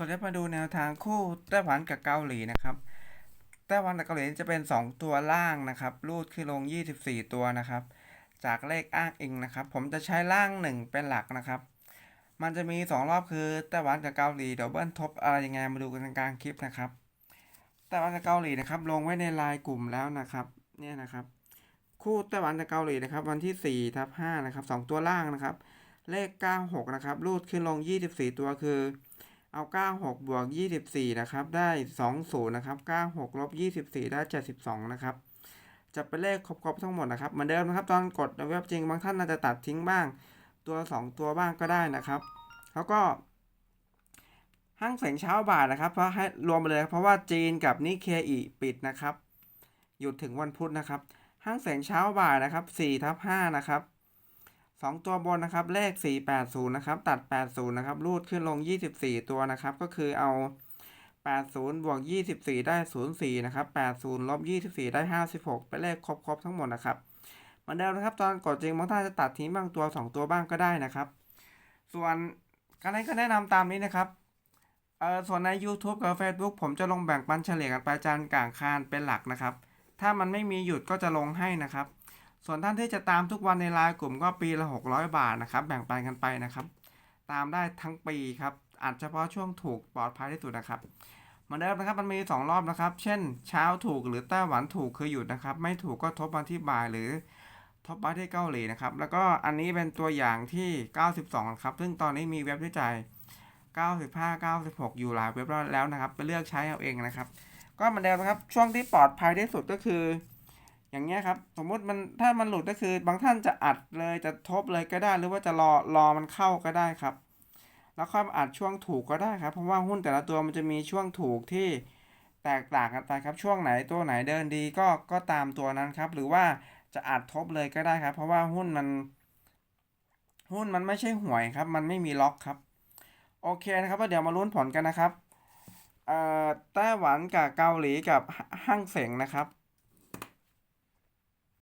สวัสดีครับมาดูแนวทางคู่ไต้หวันกับเกาหลีนะครับไต้หวันกับเกาหลีจะเป็น 2 ตัวล่างนะครับ รูดขึ้นลง 24 ตัวนะครับ จากเลขอ้างอิงนะครับ ผมจะใช้ล่าง 1 เป็นหลักนะครับ มันจะมี 2 รอบคือไต้หวันกับเกาหลีเดี๋ยวเบิ้ลทบอะไรยังไงมาดูกันกลางคลิปนะครับไต้หวันกับเกาหลีนะครับ ลงไว้ในไลน์กลุ่มแล้วนะครับ เนี่ยนะครับ คู่ไต้หวันกับเกาหลีนะครับ วันที่4ทับ5นะครับสองตัวล่างนะครับ เลข 96 นะครับ รูดขึ้นลง 24 ตัวคือ เอา 96 บวก 24 นะครับ ได้ 20 นะครับ 96 ลบ 24 ได้ 72 นะครับ จะเป็นเลขครบๆทั้งหมดนะครับ เหมือนเดิมนะครับ ตอนกดในเว็บจริงบางท่านอาจจะตัดทิ้งบ้าง ตัว 2 ตัวบ้างก็ได้นะครับ แล้วก็ห้างเสงเช้าบ่ายนะครับ เพราะให้รวมไปเลยเพราะว่าจีนกับนิเคอีปิดนะครับ หยุดถึงวันพุธนะครับ ห้างเสงเช้าบ่ายนะครับ4ทับ5นะครับ สองตัวบนนะครับเลข 480 นะครับ ตัด 80 นะครับ รูดขึ้นลง 24 ตัวนะครับ ก็คือเอา 80 บวก 24 ได้ 04 นะครับ 80 ลบ 24 ได้ 56 เป็นเลขครบๆทั้งหมดนะครับเหมือนเดิมนะครับ ตอนกดจริงบางท่านจะตัดทิ้งบางตัว 2 ตัวบ้างก็ได้นะครับ ส่วนการเล่นก็แนะนำตามนี้นะครับเออส่วนใน YouTube กับ Facebook ผมจะลงแบ่งปันเฉลี่ยกันไปจานกลางคานเป็นหลักนะครับ ถ้ามันไม่มีหยุดก็จะลงให้นะครับ ส่วนท่านที่จะตามทุกวันในไลน์กลุ่มก็ปีละ 600 บาทนะครับ แบ่งปันกันไปนะครับ ตามได้ทั้งปีครับอัดเฉพาะช่วงถูกปลอดภัยที่สุดนะครับเหมือนเดิมนะครับมันมี 2 รอบนะครับ เช่น เช้าถูกหรือไต้หวันถูกคือหยุดนะครับ ไม่ถูกก็ทบมาที่บ่ายหรือทบมาที่เกาหลีนะครับ แล้วก็อันนี้เป็นตัวอย่างที่ 92 ครับ ซึ่งตอนนี้มีเว็บวิจัย 95 96 อยู่หลายเว็บแล้วนะครับ ไปเลือกใช้เอาเองนะครับ ก็เหมือนเดิมนะครับ ช่วงที่ปลอดภัยที่สุดก็คือ อย่างเงี้ยครับ สมมติมันถ้ามันหลุดก็คือบางท่านจะอัดเลยจะทบเลยก็ได้ หรือว่าจะรอรอมันเข้าก็ได้ครับ แล้วค่อยอัดช่วงถูกก็ได้ครับ เพราะว่าหุ้นแต่ละตัวมันจะมีช่วงถูกที่แตกต่างกันไปครับ ช่วงไหนตัวไหนเดินดีก็ก็ตามตัวนั้นครับ หรือว่าจะอัดทบเลยก็ได้ครับ เพราะว่าหุ้นมัน หุ้นมันไม่ใช่หวยครับ มันไม่มีล็อกครับ โอเคนะครับเดี๋ยวมาลุ้นผลกันนะครับเอ่อไต้หวันกับเกาหลีกับห้างเสงนะครับ